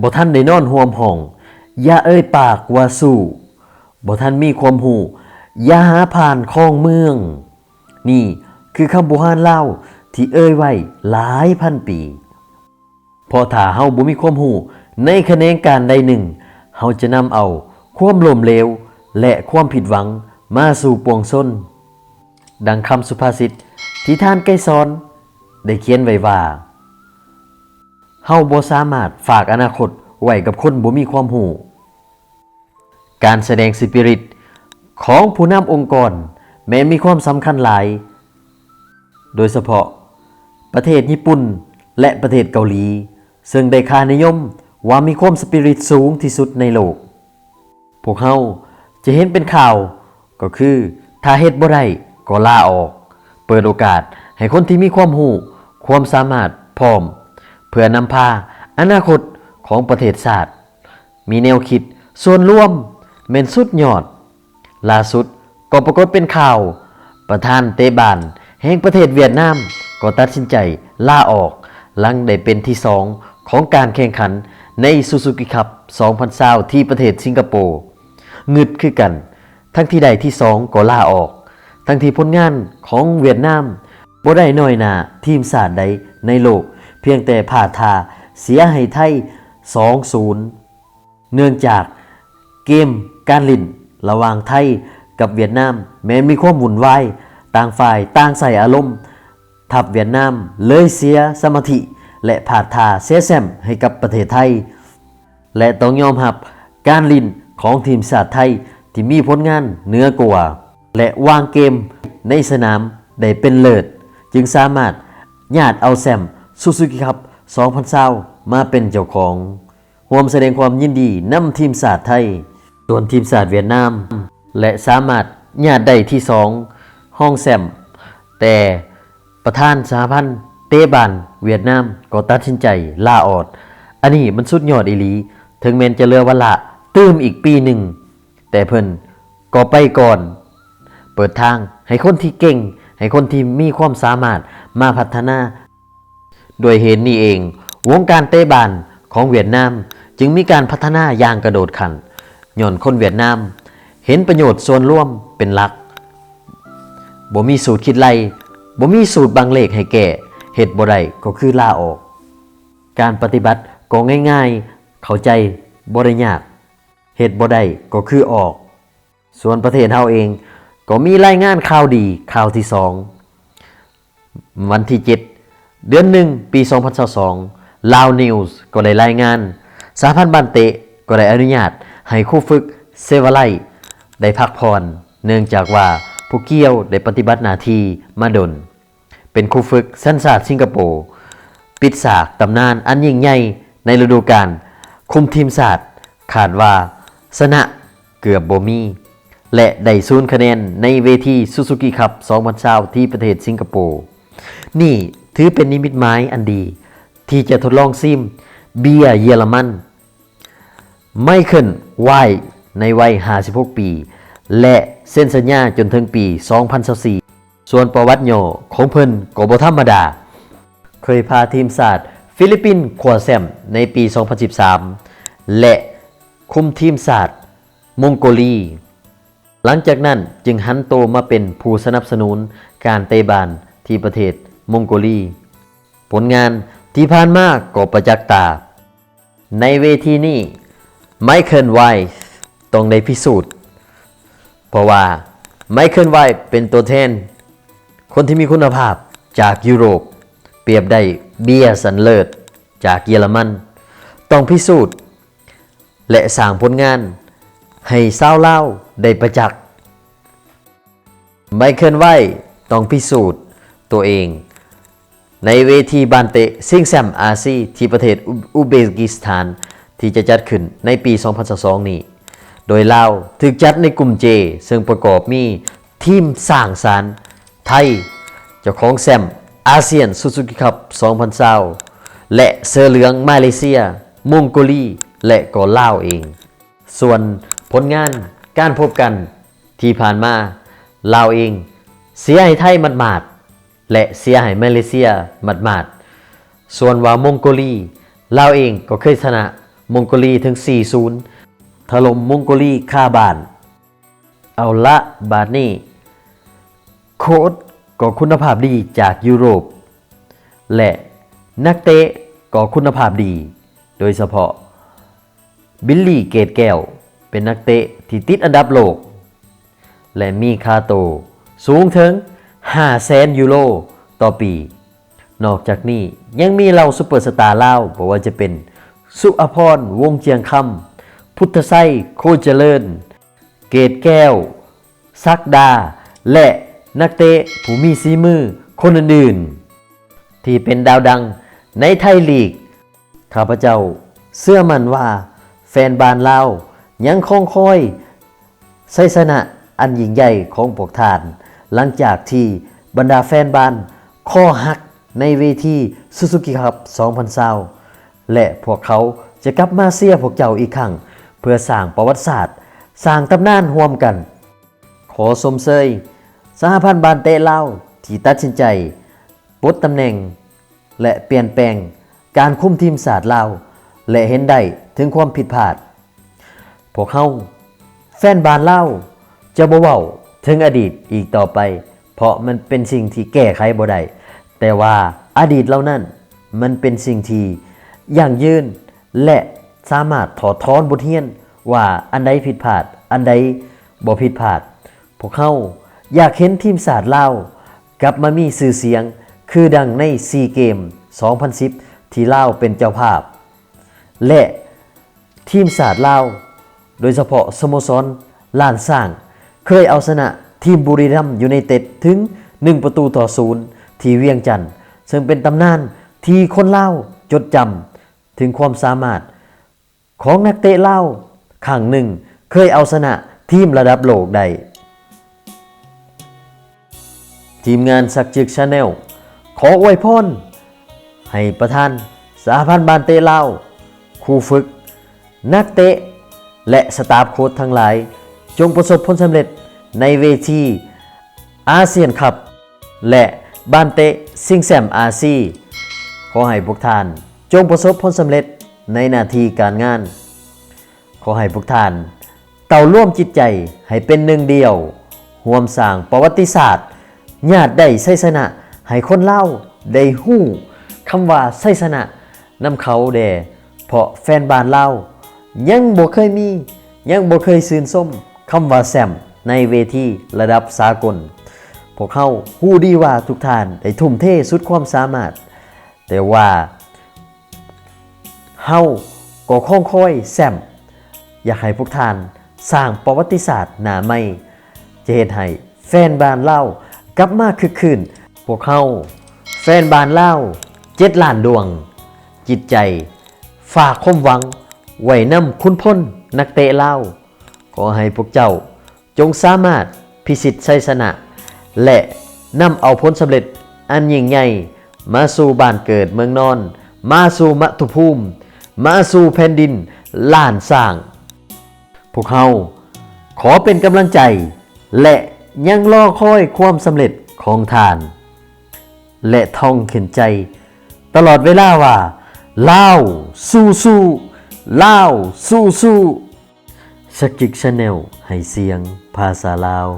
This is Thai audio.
บ่ท่านได้นอนห่วมห้อง อย่าเอ่ยปากว่าสู้บ่ท่านมีความหูอย่าหาผ่านคลองเมือง นี่คือคำโบราณเล่าที่เอ่ยไว้หลายพันปี พอถ้าเฮาบ่มีความหูในคะแขนการใดหนึ่งเฮาจะนำเอาความล้มเหลวและความผิดหวังมาสู่ปวงส้น ดังคำสุภาษิตที่ท่านไกรสอน ได้เขียนไว้ว่า เฮาบ่สามารถฝากอนาคตไว้กับคนบ่มีความหูการแสดงสปิริตของผู้นำองค์กร แม้มีความสำคัญหลาย โดยเฉพาะ ประเทศญี่ปุ่นและประเทศเกาหลี ซึ่งได้ค่านิยมว่ามีความสปิริตสูงที่สุดในโลก พวกเขาจะเห็นเป็นข่าว ก็คือถ้าเฮ็ดบ่ได้ก็ลาออก เปิดโอกาสให้คนที่มีความรู้ความสามารถพร้อม เพื่อนำพาอนาคตของประเทศชาติมีแนวคิดส่วนร่วมเม่นสุดยอด ล่าสุดก็ปรากฏเป็นข่าว ประธานเตบานแห่งประเทศเวียดนามก็ตัดสินใจล่าออก หลังได้เป็นที่สองของการแข่งขันในซูซูกิคัพ2020ที่ประเทศสิงคโปร์งึดคือกัน ทั้งที่ใดที่สองก็ล่าออก ทั้งที่ผลงานของเวียดนามบ่ได้น้อยหนาทีมชาติใดในโลก พียงแต่ผ่าทาเสียให้ไทย 2-0 เนื่องจากเกมการลิ่นระหว่างไทยกับเวียดนาม แม้มีความหมุนวายต่างฝ่ายต่างใส่อารมณ์ ทัพเวียดนามเลยเสียสมาธิ และผ่าทาเสียแซมให้กับประเทศไทย และต้องยอมรับการลินของทีมชาติไทยที่มีผลงานเหนือกว่า และวางเกมในสนามได้เป็นเลิศ จึงสามารถญาติเอาแซม ซูซูกิคัพ2020มาเป็นเจ้าของรวมแสดงความยินดีนำทีมชาติไทย ส่วนทีมชาติเวียดนาม และสามารถญาติได้ที่สองห้องแซม แต่ประธานสหพันธ์เตบานเวียดนามก็ตัดสินใจลาออกอันนี้มันสุดยอดอีหลี ถึงแม้นจะเลือเวลาตื้มอีกปีหนึ่ง แต่เพิ่นก็ไปก่อน เปิดทางให้คนที่เก่ง ให้คนที่มีความสามารถมาพัฒนา โดยเหตุนนี้เอง วงการเตะบานของเวียดนามจึงมีการพัฒนาอย่างกระโดดขันย่อนคนเวียดนาม เห็นประโยชน์ส่วนร่วมเป็นหลักบ่มีสูตรคิดไล่บ่มีสูตรบางเลขให้แก่เหตุบ่ได้ก็คือลาออก การปฏิบัติก็ง่ายๆ เข้าใจบ่ได้ยากเหตุบ่ได้ก็คือออก ส่วนประเทศเฮาเองก็มีรายงานข่าวดีข่าวที่สองวันที่7 เดือนหนึ่งปี 2022ลาวนิวส์ก็ได้รายงานสาพันธ์บันเตะก็ได้อนุญาต ให้คู่ฝึกเซวาไลได้พักผ่อนเนื่องจากว่าผู้เกี่ยวได้ปฏิบัติหน้าที่มาดน เป็นครูฝึกสัญชาติสิงคโปร์ปิดสากตำนานอันยิ่งใหญ่ในฤดูกาลคุมทีมศาสตร์ขาดว่าสนะเกือบโบมี และได้ศูนคะแนนในเวทีซูซูกิคัพ2020ที่ประเทศสิงคโปร์นี่ ถือเป็นนิมิตหมายอันดี ที่จะทดลองซิมเบียเยอรมัน ไม่ขึ้นไหวในวัย 56 ปี และเส้นสัญญาจนถึงปี 2024 ส่วนประวัติโยของเพิ่นก็บ่ธรรมดา เคยพาทีมชาติฟิลิปปินส์คว้าแชมป์ในปี 2013 และคุมทีมชาติมองโกลีหลังจากนั้นจึงหันโตมาเป็นผู้สนับสนุนการเตะบานที่ประเทศ มองโกลี ผลงานที่ผ่านมาก็ประจักษ์ตา ในเวทีนี้ไมเคิลไวท์ต้องได้พิสูจน์ เพราะว่าไมเคิลไวท์เป็นตัวแทน คนที่มีคุณภาพจากยุโรป เปรียบได้เบียสันเลิศจากเยอรมัน ต้องพิสูจน์ และสร้างผลงาน ให้เศร้าเล่าได้ประจักษ์ไมเคิลไวท์ต้องพิสูจน์ตัวเอง ในเวทีบานเตะซิงแซมอาซีที่ประเทศอุเบกิสถาน ที่จะจัดขึ้นในปี 2022 นี้ โดยลาวถูกจัดในกลุ่มเจซึ่งประกอบมีทีมสร้างสารไทย เจ้าของแซมอาเซียนซูซูกิคัพ2020และเสือเหลืองมาเลเซียมองโกลีและก็ลาวเอง ส่วนผลงานการพบกันที่ผ่านมาลาวเอง เสียให้ไทยหมาด และเสียให้มาเลเซียหมาดๆส่วนว่ามองโกลีลาวเองก็เคยชนะมองโกลีถึง 4-0 ถล่มมองโกลีคาบาน เอาละบาดนี้ โค้ดก็คุณภาพดีจากยุโรป และนักเตะก็คุณภาพดี โดยเฉพาะ บิลลี่เกตแก้ว เป็นนักเตะที่ติดอันดับโลก และมีค่าโต สูงถึง 5แสนยูโรต่อปี นอกจากนี้ยังมีเหล่าซุปเปอร์สตาร์ลาวบอกว่าจะเป็น สุอภรณ์วงเจียงคำพุทธไส้โคเจริญ เกตแก้ว ซักดา และนักเตะผู้มีสีมือคนอื่นๆ ที่เป็นดาวดังในไทยลีก ข้าพเจ้าเชื่อมันว่าแฟนบานลาวยังคงคอยไซสนะอันยิ่งใหญ่ของพวกทาน หลังจากที่บรรดาแฟนบานข้อหักในเวทีซูซูกิครับ2020และพวกเขาจะกลับมาเสียพวกเจ้าอีกครั้ง เพื่อสร้างประวัติศาสตร์ สร้างตำนานร่วมกัน ขอสมเสยสหพันธ์บานเตะลาที่ตัดสินใจปลดตำแหน่ง และเปลี่ยนแปลงการคุมทีมศาสตร์ลาวและเห็นได้ถึงความผิดพลาด พวกเขาแฟนบานเล่าจะบ่เว้า ถึงอดีตอีกต่อไป เพราะมันเป็นสิ่งที่แก้ไขบ่ได้แต่ว่าอดีตเหล่านั้นมันเป็นสิ่งที่ยั่งยืนและสามารถถอดถอนบทเรียนว่าอันใดผิดพลาด อันใดบ่ผิดพลาด พวกเขาอยากเห็นทีมศาสตร์ลาวกลับมามีสื่อเสียง คือดังในซีเกม 2010 ที่ลาวเป็นเจ้าภาพ และทีมศาสตร์ลาวโดยเฉพาะสโมสรล้านสร้าง เคยเอาชนะทีมบุรีรัมย์ยูไนเต็ดถึง 1 ประตูต่อศูนย์ที่เวียงจันทร์ซึ่งเป็นตำนานที่คนเล่าจดจำถึงความสามารถ ของนักเตะเล่าวครั้งหนึ่งเคยเอาชนะทีมระดับโลกได้ทีมงานสักจึกชาแนลขออวยพรให้ประธานสหพันธ์บานเตะเล่าครูฝึก นักเตะ และสตาฟโค้ชทั้งหลาย จงประสบผลสำเร็จในเวทีอาเซียนคัพและบานเตะซิงแซมอาซี ขอให้พวกท่าน จงประสบผลสำเร็จในหน้าที่การงาน ขอให้พวกท่านเต่าร่วมจิตใจให้เป็นหนึ่งเดียวห่วมสร้างประวัติศาสตร์ญาติได้ไสสนะให้คนเล่าได้หู้คำว่าไสสนะนำเขาแด่เพราะแฟนบานเล่ายังบ่เคยมียังบ่เคยซื่นส้ม คำว่าแซมในเวทีระดับสากล พวกเขาหู้ดีว่าทุกท่านได้ทุ่มเทสุดความสามารถ แต่ว่าเฮาก็คงค่อยแซมอยากให้พวกท่านสร้างประวัติศาสตร์หนาใหม่จะเห็นให้แฟนบานเล่ากลับมาคึกคืนพวกเขาแฟนบานเล่าเจ็ดล้านดวง จิตใจ ฝากความหวัง ไว้นำคุณพ้นนักเตะเล่า ขอให้พวกเจ้าจงสามารถพิสิทธิ์ชัยชนะ และนำเอาผลสำเร็จอันยิ่งใหญ่มาสู่บ้านเกิดเมืองนอน มาสู่มัทุภูมิ มาสู่แผ่นดินล้านสร้าง พวกเขาขอเป็นกำลังใจ และยังรอคอยความสำเร็จของทาน และท่องเขึ้นใจ ตลอดเวลาว่าเล่าสู้สู้เล่าสู้สู้ สกิกชาแนลให้เสียง ภาษาลาว